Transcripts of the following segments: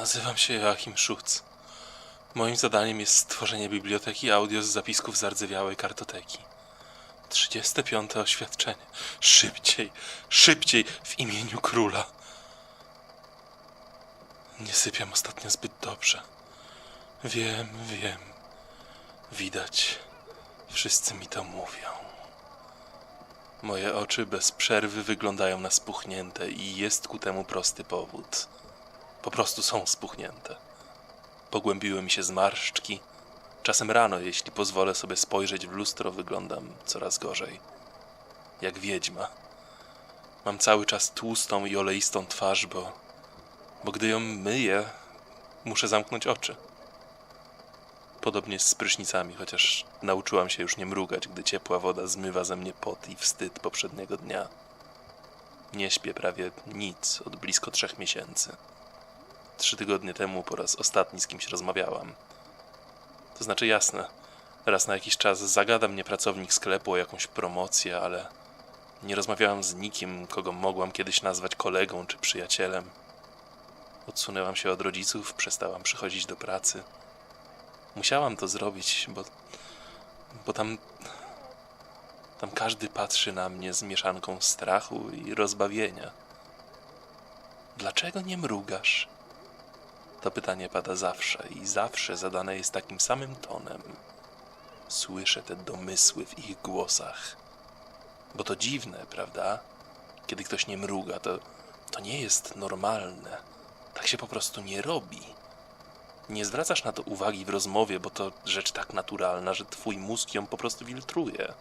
Nazywam się Joachim Schutz. Moim zadaniem jest stworzenie biblioteki audio z zapisków zardzewiałej kartoteki. 35. oświadczenie. Szybciej, szybciej w imieniu króla. Nie sypiam ostatnio zbyt dobrze. Wiem, wiem. Widać. Wszyscy mi to mówią. Moje oczy bez przerwy wyglądają na spuchnięte i jest ku temu prosty powód. Po prostu są spuchnięte. Pogłębiły mi się zmarszczki. Czasem rano, jeśli pozwolę sobie spojrzeć w lustro, wyglądam coraz gorzej. Jak wiedźma. Mam cały czas tłustą i oleistą twarz, bo, bo gdy ją myję, muszę zamknąć oczy. Podobnie z prysznicami, chociaż nauczyłam się już nie mrugać, gdy ciepła woda zmywa ze mnie pot i wstyd poprzedniego dnia. Nie śpię prawie nic od blisko trzech miesięcy. Trzy tygodnie temu po raz ostatni z kimś rozmawiałam. To znaczy jasne, raz na jakiś czas zagada mnie pracownik sklepu o jakąś promocję, ale nie rozmawiałam z nikim, kogo mogłam kiedyś nazwać kolegą czy przyjacielem. Odsunęłam się od rodziców, przestałam przychodzić do pracy. Musiałam to zrobić, bo, bo tam, tam każdy patrzy na mnie z mieszanką strachu i rozbawienia. Dlaczego nie mrugasz? To pytanie pada zawsze i zawsze zadane jest takim samym tonem. Słyszę te domysły w ich głosach. Bo to dziwne, prawda? Kiedy ktoś nie mruga, to, to nie jest normalne. Tak się po prostu nie robi. Nie zwracasz na to uwagi w rozmowie, bo to rzecz tak naturalna, że twój mózg ją po prostu filtruje.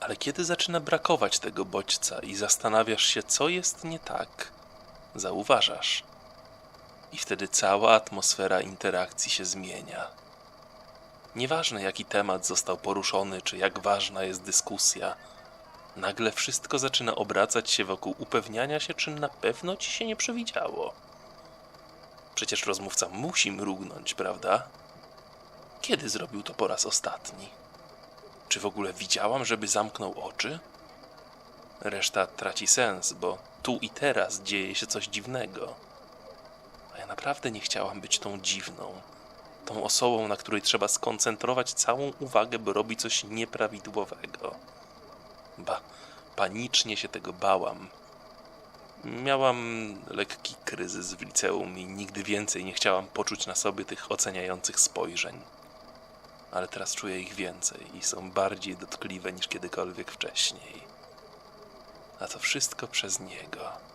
Ale kiedy zaczyna brakować tego bodźca i zastanawiasz się, co jest nie tak, zauważasz. I wtedy cała atmosfera interakcji się zmienia. Nieważne jaki temat został poruszony, czy jak ważna jest dyskusja, nagle wszystko zaczyna obracać się wokół upewniania się, czy na pewno ci się nie przewidziało. Przecież rozmówca musi mrugnąć, prawda? Kiedy zrobił to po raz ostatni? Czy w ogóle widziałam, żeby zamknął oczy? Reszta traci sens, bo tu i teraz dzieje się coś dziwnego. A ja naprawdę nie chciałam być tą dziwną, tą osobą, na której trzeba skoncentrować całą uwagę, by robić coś nieprawidłowego. Ba, panicznie się tego bałam. Miałam lekki kryzys w liceum i nigdy więcej nie chciałam poczuć na sobie tych oceniających spojrzeń. Ale teraz czuję ich więcej i są bardziej dotkliwe niż kiedykolwiek wcześniej. A to wszystko przez niego.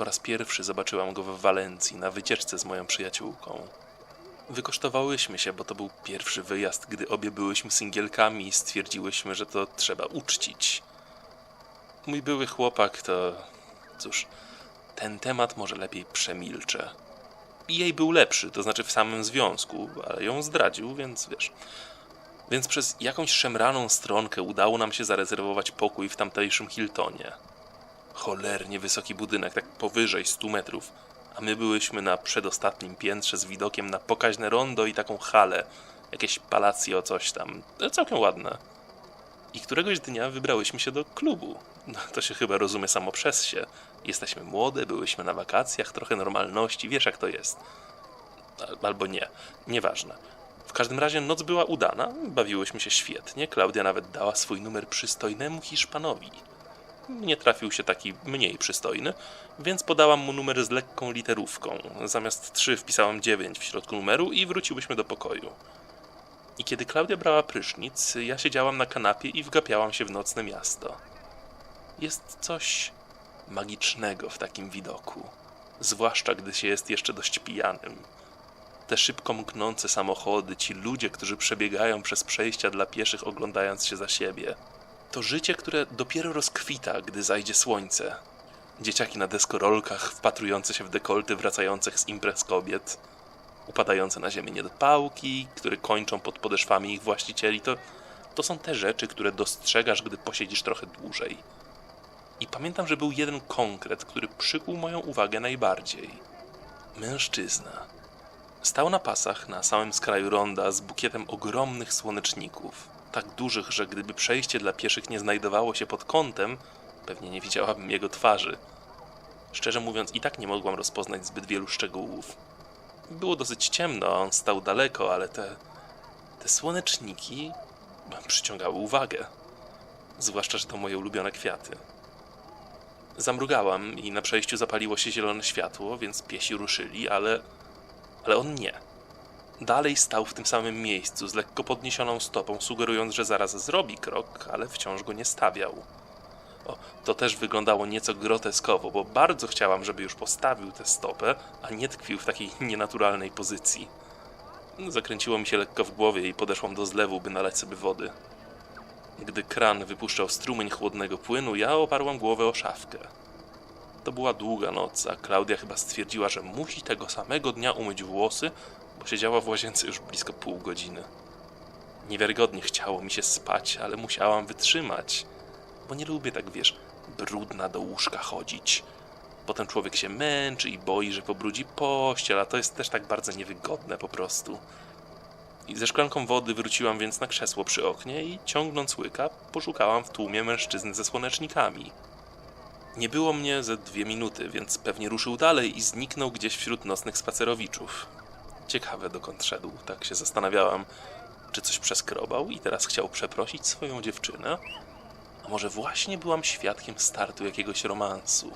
Po raz pierwszy zobaczyłam go w Walencji na wycieczce z moją przyjaciółką. Wykosztowałyśmy się, bo to był pierwszy wyjazd, gdy obie byłyśmy singielkami i stwierdziłyśmy, że to trzeba uczcić. Mój były chłopak to. Cóż, ten temat może lepiej przemilczę. I jej był lepszy, to znaczy w samym związku, ale ją zdradził, więc wiesz. Więc przez jakąś szemraną stronkę udało nam się zarezerwować pokój w tamtejszym Hiltonie. Cholernie wysoki budynek, tak powyżej 100 metrów, a my byłyśmy na przedostatnim piętrze z widokiem na pokaźne rondo i taką halę, jakieś palacjo, coś tam. E, Całkiem ładne. I któregoś dnia wybrałyśmy się do klubu. No, to się chyba rozumie samo przez się. Jesteśmy młode, byłyśmy na wakacjach, trochę normalności, wiesz jak to jest. Al- Albo nie, nieważne. W każdym razie noc była udana, bawiłyśmy się świetnie. Klaudia nawet dała swój numer przystojnemu Hiszpanowi. Mnie trafił się taki mniej przystojny, więc podałam mu numer z lekką literówką. Zamiast trzy wpisałam dziewięć w środku numeru i wróciłyśmy do pokoju. I kiedy Klaudia brała prysznic, ja siedziałam na kanapie i wgapiałam się w nocne miasto. Jest coś magicznego w takim widoku, zwłaszcza gdy się jest jeszcze dość pijanym. Te szybko mknące samochody, ci ludzie, którzy przebiegają przez przejścia dla pieszych, oglądając się za siebie. To życie, które dopiero rozkwita, gdy zajdzie słońce. Dzieciaki na deskorolkach, wpatrujące się w dekolty wracających z imprez kobiet, upadające na ziemię niedopałki, które kończą pod podeszwami ich właścicieli, to, to są te rzeczy, które dostrzegasz, gdy posiedzisz trochę dłużej. I pamiętam, że był jeden konkret, który przykuł moją uwagę najbardziej. Mężczyzna. Stał na pasach na samym skraju ronda z bukietem ogromnych słoneczników. Tak dużych, że gdyby przejście dla pieszych nie znajdowało się pod kątem, pewnie nie widziałabym jego twarzy. Szczerze mówiąc, i tak nie mogłam rozpoznać zbyt wielu szczegółów. Było dosyć ciemno, a on stał daleko, ale te, te słoneczniki przyciągały uwagę. Zwłaszcza, że to moje ulubione kwiaty. Zamrugałam i na przejściu zapaliło się zielone światło, więc piesi ruszyli, ale. ale on nie. Dalej stał w tym samym miejscu, z lekko podniesioną stopą, sugerując, że zaraz zrobi krok, ale wciąż go nie stawiał. O, to też wyglądało nieco groteskowo, bo bardzo chciałam, żeby już postawił tę stopę, a nie tkwił w takiej nienaturalnej pozycji. Zakręciło mi się lekko w głowie i podeszłam do zlewu, by nalać sobie wody. Gdy kran wypuszczał strumień chłodnego płynu, ja oparłam głowę o szafkę. To była długa noc, a Klaudia chyba stwierdziła, że musi tego samego dnia umyć włosy, bo siedziała w łazience już blisko pół godziny. Niewiarygodnie chciało mi się spać, ale musiałam wytrzymać, bo nie lubię tak, wiesz, brudna do łóżka chodzić. Potem człowiek się męczy i boi, że pobrudzi pościel, a to jest też tak bardzo niewygodne po prostu. I ze szklanką wody wróciłam więc na krzesło przy oknie i ciągnąc łyka, poszukałam w tłumie mężczyzny ze słonecznikami. Nie było mnie ze dwie minuty, więc pewnie ruszył dalej i zniknął gdzieś wśród nocnych spacerowiczów. Ciekawe dokąd szedł, tak się zastanawiałam. Czy coś przeskrobał i teraz chciał przeprosić swoją dziewczynę? A może właśnie byłam świadkiem startu jakiegoś romansu?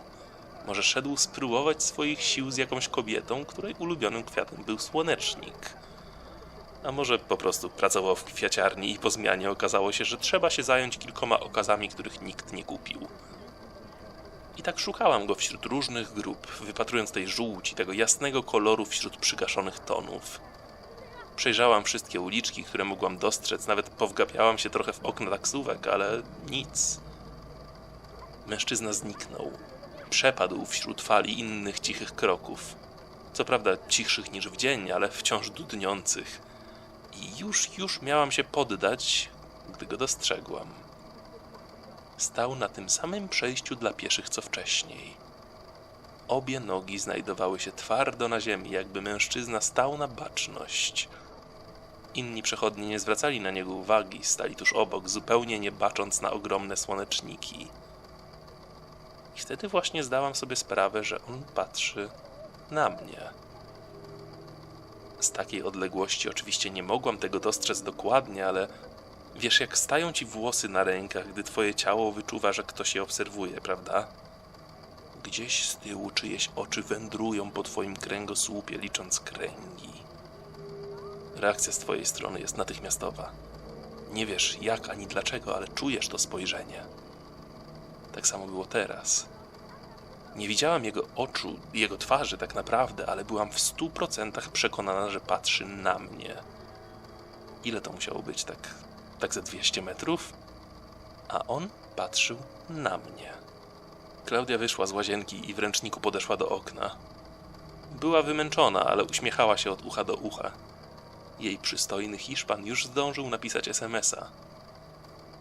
Może szedł spróbować swoich sił z jakąś kobietą, której ulubionym kwiatem był słonecznik? A może po prostu pracował w kwiaciarni i po zmianie okazało się, że trzeba się zająć kilkoma okazami, których nikt nie kupił. I tak szukałam go wśród różnych grup, wypatrując tej żółci, tego jasnego koloru wśród przygaszonych tonów. Przejrzałam wszystkie uliczki, które mogłam dostrzec, nawet powgapiałam się trochę w okna taksówek, ale nic. Mężczyzna zniknął. Przepadł wśród fali innych cichych kroków. Co prawda cichszych niż w dzień, ale wciąż dudniących. I już, już miałam się poddać, gdy go dostrzegłam. Stał na tym samym przejściu dla pieszych co wcześniej. Obie nogi znajdowały się twardo na ziemi, jakby mężczyzna stał na baczność. Inni przechodnie nie zwracali na niego uwagi, stali tuż obok, zupełnie nie bacząc na ogromne słoneczniki. I wtedy właśnie zdałam sobie sprawę, że on patrzy na mnie. Z takiej odległości oczywiście nie mogłam tego dostrzec dokładnie, ale wiesz, jak stają ci włosy na rękach, gdy twoje ciało wyczuwa, że ktoś je obserwuje, prawda? Gdzieś z tyłu czyjeś oczy wędrują po twoim kręgosłupie, licząc kręgi. Reakcja z twojej strony jest natychmiastowa. Nie wiesz jak ani dlaczego, ale czujesz to spojrzenie. Tak samo było teraz. Nie widziałam jego oczu, jego twarzy tak naprawdę, ale byłam w stu procentach przekonana, że patrzy na mnie. Ile to musiało być? Tak, tak ze 200 metrów? A on patrzył na mnie. Klaudia wyszła z łazienki i w ręczniku podeszła do okna. Była wymęczona, ale uśmiechała się od ucha do ucha. Jej przystojny Hiszpan już zdążył napisać SMS-a.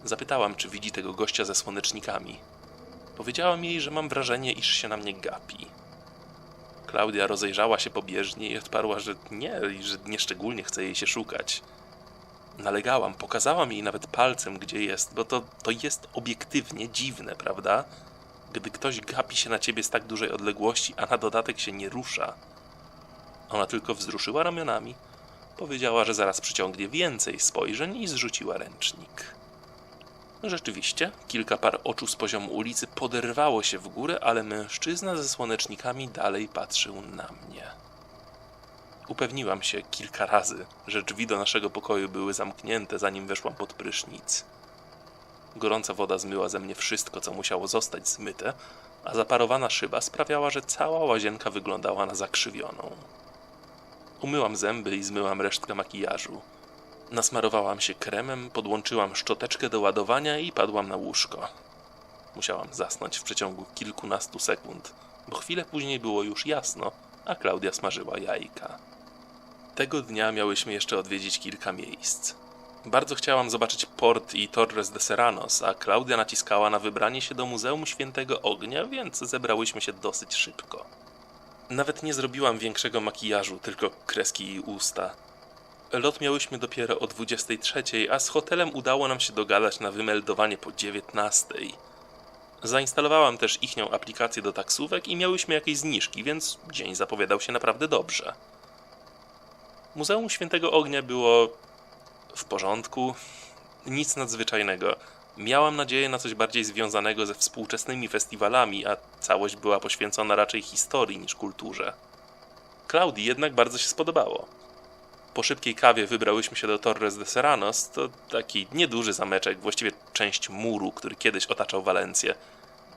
Zapytałam, czy widzi tego gościa ze słonecznikami. Powiedziałam jej, że mam wrażenie, iż się na mnie gapi. Klaudia rozejrzała się pobieżnie i odparła, że nie, i że nieszczególnie chce jej się szukać. Nalegałam, pokazałam jej nawet palcem, gdzie jest, bo to, to jest obiektywnie dziwne, prawda? Gdy ktoś gapi się na ciebie z tak dużej odległości, a na dodatek się nie rusza. Ona tylko wzruszyła ramionami, powiedziała, że zaraz przyciągnie więcej spojrzeń i zrzuciła ręcznik. Rzeczywiście, kilka par oczu z poziomu ulicy poderwało się w górę, ale mężczyzna ze słonecznikami dalej patrzył na mnie. Upewniłam się kilka razy, że drzwi do naszego pokoju były zamknięte, zanim weszłam pod prysznic. Gorąca woda zmyła ze mnie wszystko, co musiało zostać zmyte, a zaparowana szyba sprawiała, że cała łazienka wyglądała na zakrzywioną. Umyłam zęby i zmyłam resztkę makijażu. Nasmarowałam się kremem, podłączyłam szczoteczkę do ładowania i padłam na łóżko. Musiałam zasnąć w przeciągu kilkunastu sekund, bo chwilę później było już jasno, a Klaudia smażyła jajka. Tego dnia miałyśmy jeszcze odwiedzić kilka miejsc. Bardzo chciałam zobaczyć port i Torres de Serranos, a Klaudia naciskała na wybranie się do Muzeum Świętego Ognia, więc zebrałyśmy się dosyć szybko. Nawet nie zrobiłam większego makijażu, tylko kreski i usta. Lot miałyśmy dopiero o 23, a z hotelem udało nam się dogadać na wymeldowanie po 19. Zainstalowałam też ichnią aplikację do taksówek i miałyśmy jakieś zniżki, więc dzień zapowiadał się naprawdę dobrze. Muzeum Świętego Ognia było w porządku, nic nadzwyczajnego. Miałam nadzieję na coś bardziej związanego ze współczesnymi festiwalami, a całość była poświęcona raczej historii niż kulturze. Klaudii jednak bardzo się spodobało. Po szybkiej kawie wybrałyśmy się do Torres de Serranos, to taki nieduży zameczek, właściwie część muru, który kiedyś otaczał Walencję.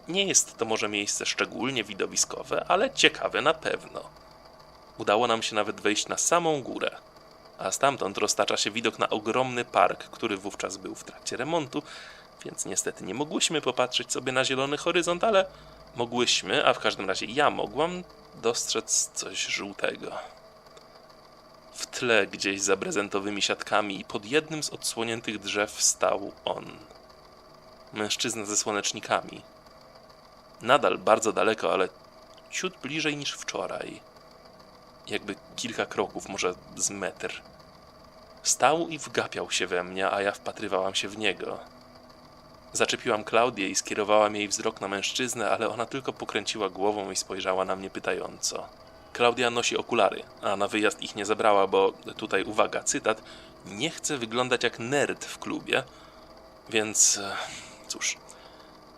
Nie jest to może miejsce szczególnie widowiskowe, ale ciekawe na pewno. Udało nam się nawet wejść na samą górę, a stamtąd roztacza się widok na ogromny park, który wówczas był w trakcie remontu, więc niestety nie mogłyśmy popatrzeć sobie na zielony horyzont, ale mogłyśmy, a w każdym razie ja mogłam, dostrzec coś żółtego. W tle, gdzieś za prezentowymi siatkami i pod jednym z odsłoniętych drzew stał on. Mężczyzna ze słonecznikami. Nadal bardzo daleko, ale ciut bliżej niż wczoraj. Jakby kilka kroków, może z metr. Stał i wgapiał się we mnie, a ja wpatrywałam się w niego. Zaczepiłam Klaudię i skierowałam jej wzrok na mężczyznę, ale ona tylko pokręciła głową i spojrzała na mnie pytająco. Klaudia nosi okulary, a na wyjazd ich nie zabrała, bo tutaj uwaga, cytat, nie chce wyglądać jak nerd w klubie, więc e, cóż.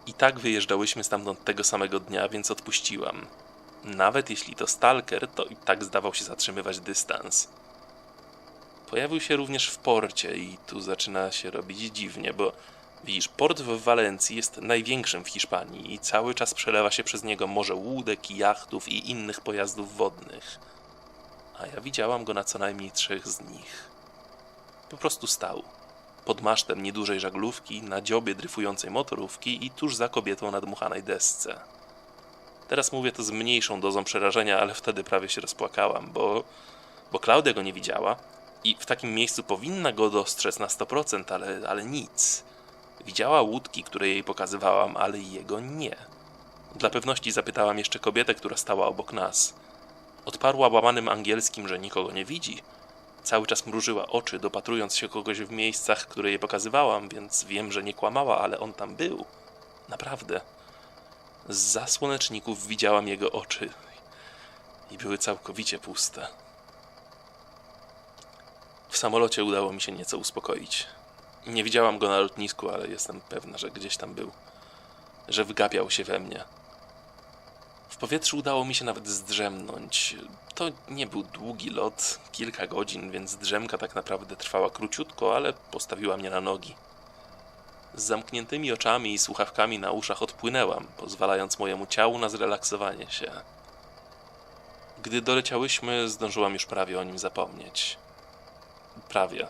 I tak wyjeżdżałyśmy stamtąd tego samego dnia, więc odpuściłam. Nawet jeśli to stalker, to i tak zdawał się zatrzymywać dystans. Pojawił się również w porcie i tu zaczyna się robić dziwnie, bo widzisz, port w Walencji jest największym w Hiszpanii i cały czas przelewa się przez niego morze łódek, jachtów i innych pojazdów wodnych. A ja widziałam go na co najmniej trzech z nich. Po prostu stał. Pod masztem niedużej żaglówki, na dziobie dryfującej motorówki i tuż za kobietą na dmuchanej desce. Teraz mówię to z mniejszą dozą przerażenia, ale wtedy prawie się rozpłakałam, bo, bo Klaudia go nie widziała i w takim miejscu powinna go dostrzec na 100%, ale, ale nic. Widziała łódki, które jej pokazywałam, ale jego nie. Dla pewności zapytałam jeszcze kobietę, która stała obok nas. Odparła łamanym angielskim, że nikogo nie widzi. Cały czas mrużyła oczy, dopatrując się kogoś w miejscach, które jej pokazywałam, więc wiem, że nie kłamała, ale on tam był. Naprawdę. Z zasłoneczników widziałam jego oczy i były całkowicie puste. W samolocie udało mi się nieco uspokoić. Nie widziałam go na lotnisku, ale jestem pewna, że gdzieś tam był. Że wgapiał się we mnie. W powietrzu udało mi się nawet zdrzemnąć. To nie był długi lot, kilka godzin, więc drzemka tak naprawdę trwała króciutko, ale postawiła mnie na nogi. Z zamkniętymi oczami i słuchawkami na uszach odpłynęłam, pozwalając mojemu ciału na zrelaksowanie się. Gdy doleciałyśmy, zdążyłam już prawie o nim zapomnieć. Prawie.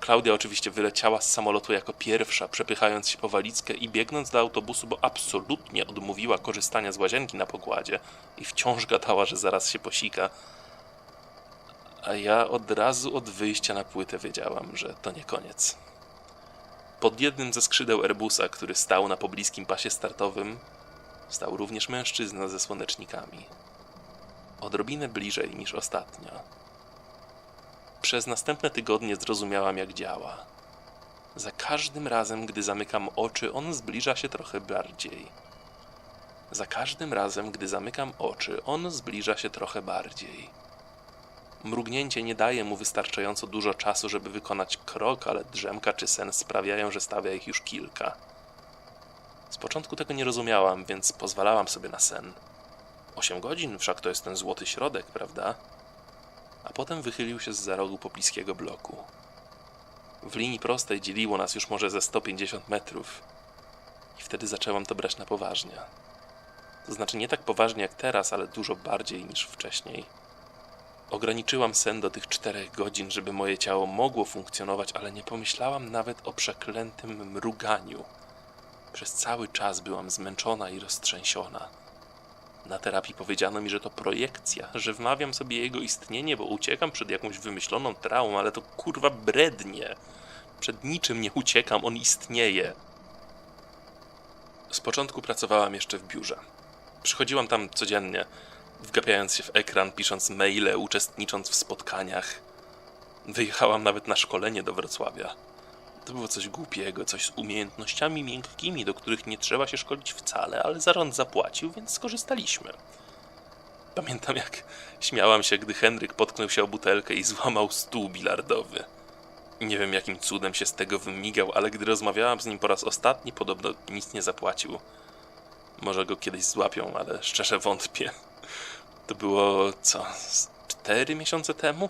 Klaudia oczywiście wyleciała z samolotu jako pierwsza, przepychając się po walizkę i biegnąc do autobusu, bo absolutnie odmówiła korzystania z łazienki na pokładzie i wciąż gadała, że zaraz się posika. A ja od razu od wyjścia na płytę wiedziałam, że to nie koniec. Pod jednym ze skrzydeł Airbusa, który stał na pobliskim pasie startowym, stał również mężczyzna ze słonecznikami. Odrobinę bliżej niż ostatnio. Przez następne tygodnie zrozumiałam, jak działa. Za każdym razem, gdy zamykam oczy, on zbliża się trochę bardziej. Za każdym razem, gdy zamykam oczy, on zbliża się trochę bardziej. Mrugnięcie nie daje mu wystarczająco dużo czasu, żeby wykonać krok, ale drzemka czy sen sprawiają, że stawia ich już kilka. Z początku tego nie rozumiałam, więc pozwalałam sobie na sen. Osiem godzin, wszak to jest ten złoty środek, prawda? A potem wychylił się z za rogu pobliskiego bloku. W linii prostej dzieliło nas już może ze 150 metrów. I wtedy zaczęłam to brać na poważnie. To znaczy nie tak poważnie jak teraz, ale dużo bardziej niż wcześniej. Ograniczyłam sen do tych czterech godzin, żeby moje ciało mogło funkcjonować, ale nie pomyślałam nawet o przeklętym mruganiu. Przez cały czas byłam zmęczona i roztrzęsiona. Na terapii powiedziano mi, że to projekcja, że wmawiam sobie jego istnienie, bo uciekam przed jakąś wymyśloną traumą, ale to kurwa brednie. Przed niczym nie uciekam, on istnieje. Z początku pracowałam jeszcze w biurze. Przychodziłam tam codziennie, wgapiając się w ekran, pisząc maile, uczestnicząc w spotkaniach. Wyjechałam nawet na szkolenie do Wrocławia. To było coś głupiego, coś z umiejętnościami miękkimi, do których nie trzeba się szkolić wcale, ale zarząd zapłacił, więc skorzystaliśmy. Pamiętam, jak śmiałam się, gdy Henryk potknął się o butelkę i złamał stół bilardowy. Nie wiem, jakim cudem się z tego wymigał, ale gdy rozmawiałam z nim po raz ostatni, podobno nic nie zapłacił. Może go kiedyś złapią, ale szczerze wątpię. To było co? z Cztery miesiące temu?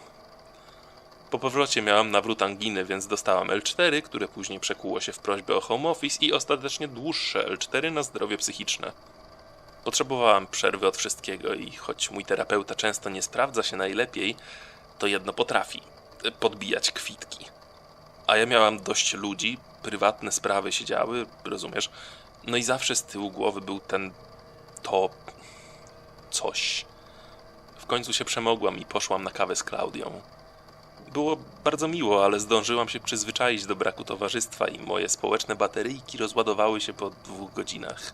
Po powrocie miałam nawrót anginy, więc dostałam L4, które później przekuło się w prośbę o home office i ostatecznie dłuższe L4 na zdrowie psychiczne. Potrzebowałam przerwy od wszystkiego i choć mój terapeuta często nie sprawdza się najlepiej, to jedno potrafi podbijać kwitki. A ja miałam dość ludzi, prywatne sprawy się działy, rozumiesz? No i zawsze z tyłu głowy był ten to coś. Końcu się przemogłam i poszłam na kawę z Klaudią. Było bardzo miło, ale zdążyłam się przyzwyczaić do braku towarzystwa i moje społeczne bateryjki rozładowały się po dwóch godzinach.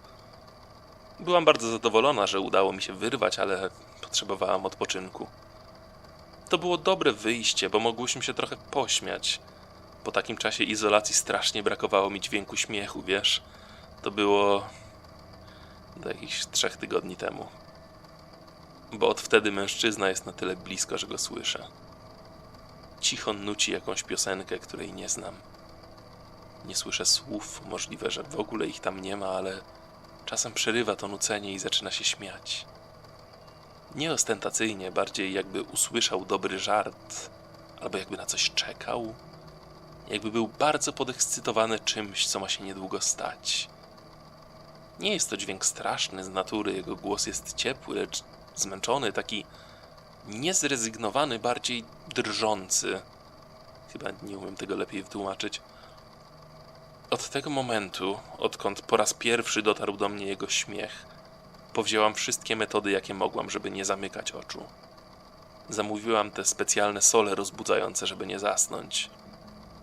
Byłam bardzo zadowolona, że udało mi się wyrwać, ale potrzebowałam odpoczynku. To było dobre wyjście, bo mogłyśmy się trochę pośmiać. Po takim czasie izolacji strasznie brakowało mi dźwięku śmiechu, wiesz? To było do jakichś trzech tygodni temu. Bo od wtedy mężczyzna jest na tyle blisko, że go słyszę. Cicho nuci jakąś piosenkę, której nie znam. Nie słyszę słów, możliwe, że w ogóle ich tam nie ma, ale czasem przerywa to nucenie i zaczyna się śmiać. Nie ostentacyjnie, bardziej jakby usłyszał dobry żart, albo jakby na coś czekał. Jakby był bardzo podekscytowany czymś, co ma się niedługo stać. Nie jest to dźwięk straszny z natury, jego głos jest ciepły, lecz zmęczony, taki niezrezygnowany, bardziej drżący. Chyba nie umiem tego lepiej wytłumaczyć. Od tego momentu, odkąd po raz pierwszy dotarł do mnie jego śmiech, powzięłam wszystkie metody, jakie mogłam, żeby nie zamykać oczu. Zamówiłam te specjalne sole rozbudzające, żeby nie zasnąć.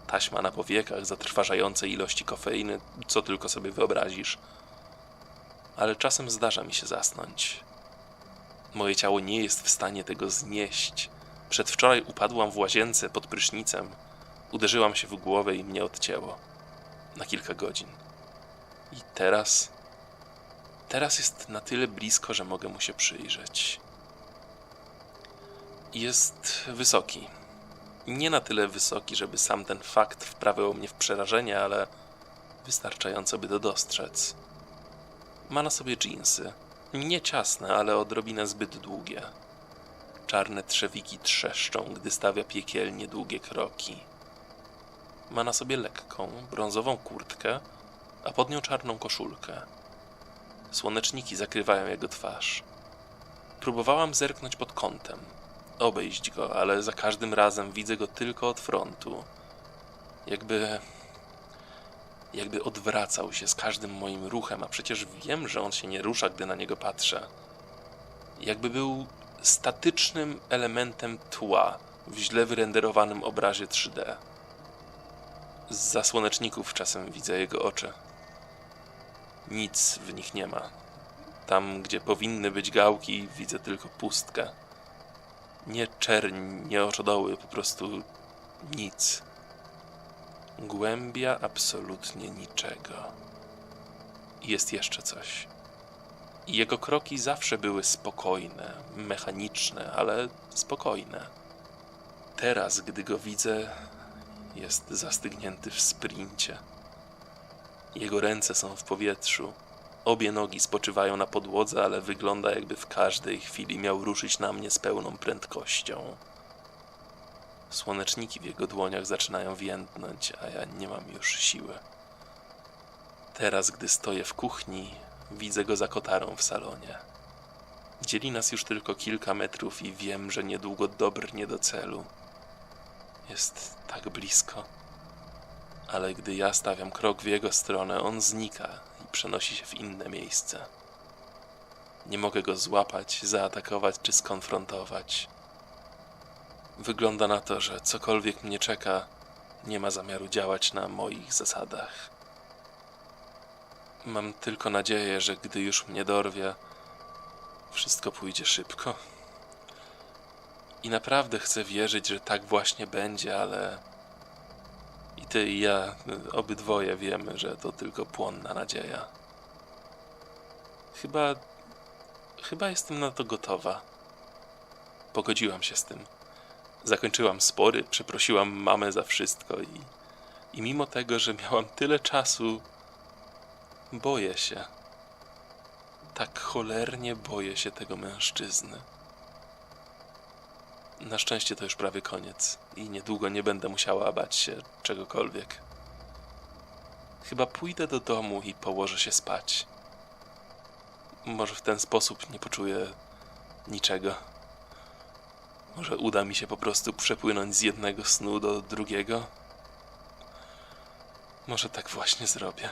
Taśma na powiekach, zatrważające ilości kofeiny, co tylko sobie wyobrazisz. Ale czasem zdarza mi się zasnąć. Moje ciało nie jest w stanie tego znieść. Przedwczoraj upadłam w łazience pod prysznicem. Uderzyłam się w głowę i mnie odcięło. Na kilka godzin. I teraz. Teraz jest na tyle blisko, że mogę mu się przyjrzeć. Jest wysoki. Nie na tyle wysoki, żeby sam ten fakt wprawiał mnie w przerażenie, ale wystarczająco, by to dostrzec. Ma na sobie dżinsy. Nie ciasne, ale odrobinę zbyt długie. Czarne trzewiki trzeszczą, gdy stawia piekielnie długie kroki. Ma na sobie lekką, brązową kurtkę, a pod nią czarną koszulkę. Słoneczniki zakrywają jego twarz. Próbowałam zerknąć pod kątem, obejść go, ale za każdym razem widzę go tylko od frontu. Jakby. Jakby odwracał się z każdym moim ruchem, a przecież wiem, że on się nie rusza, gdy na niego patrzę. Jakby był statycznym elementem tła w źle wyrenderowanym obrazie 3D. Z zasłoneczników czasem widzę jego oczy. Nic w nich nie ma. Tam, gdzie powinny być gałki, widzę tylko pustkę. Nie czerń, nie oczodoły, po prostu nic. Głębia absolutnie niczego. Jest jeszcze coś. Jego kroki zawsze były spokojne, mechaniczne, ale spokojne. Teraz, gdy go widzę, jest zastygnięty w sprincie. Jego ręce są w powietrzu. Obie nogi spoczywają na podłodze, ale wygląda jakby w każdej chwili miał ruszyć na mnie z pełną prędkością. Słoneczniki w jego dłoniach zaczynają więdnąć, a ja nie mam już siły. Teraz, gdy stoję w kuchni, widzę go za kotarą w salonie. Dzieli nas już tylko kilka metrów i wiem, że niedługo dobrnie do celu. Jest tak blisko ale gdy ja stawiam krok w jego stronę, on znika i przenosi się w inne miejsce. Nie mogę go złapać, zaatakować czy skonfrontować. Wygląda na to, że cokolwiek mnie czeka, nie ma zamiaru działać na moich zasadach. Mam tylko nadzieję, że gdy już mnie dorwie, wszystko pójdzie szybko. I naprawdę chcę wierzyć, że tak właśnie będzie, ale i ty i ja obydwoje wiemy, że to tylko płonna nadzieja. Chyba. Chyba jestem na to gotowa. Pogodziłam się z tym. Zakończyłam spory, przeprosiłam mamę za wszystko i. I mimo tego, że miałam tyle czasu, boję się. Tak cholernie boję się tego mężczyzny. Na szczęście to już prawie koniec i niedługo nie będę musiała bać się czegokolwiek. Chyba pójdę do domu i położę się spać. Może w ten sposób nie poczuję niczego. Może uda mi się po prostu przepłynąć z jednego snu do drugiego. Może tak właśnie zrobię.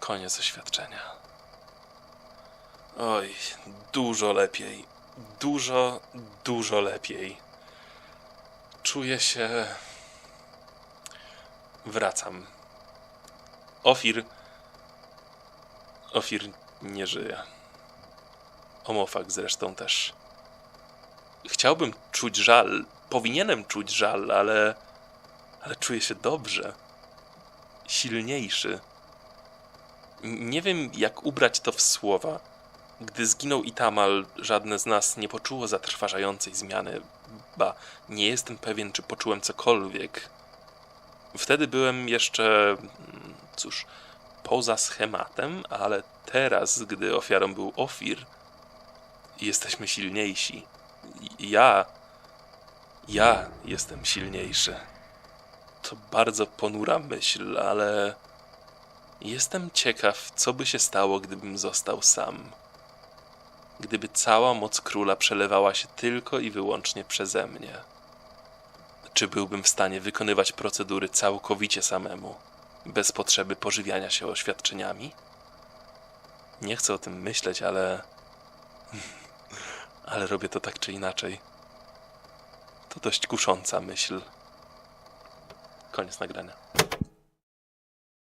Koniec oświadczenia. Oj, dużo lepiej. Dużo, dużo lepiej. Czuję się. Wracam. Ofir. Ofir nie żyje. Omofak zresztą też. Chciałbym czuć żal. Powinienem czuć żal, ale. Ale czuję się dobrze. Silniejszy. Nie wiem, jak ubrać to w słowa. Gdy zginął Itamal, żadne z nas nie poczuło zatrważającej zmiany, ba, nie jestem pewien, czy poczułem cokolwiek. Wtedy byłem jeszcze, mm, cóż, poza schematem, ale teraz, gdy ofiarą był Ofir, jesteśmy silniejsi. Ja, ja jestem silniejszy. To bardzo ponura myśl, ale jestem ciekaw, co by się stało, gdybym został sam gdyby cała moc króla przelewała się tylko i wyłącznie przeze mnie? Czy byłbym w stanie wykonywać procedury całkowicie samemu, bez potrzeby pożywiania się oświadczeniami? Nie chcę o tym myśleć, ale. Ale robię to tak czy inaczej. To dość kusząca myśl. Koniec nagrania.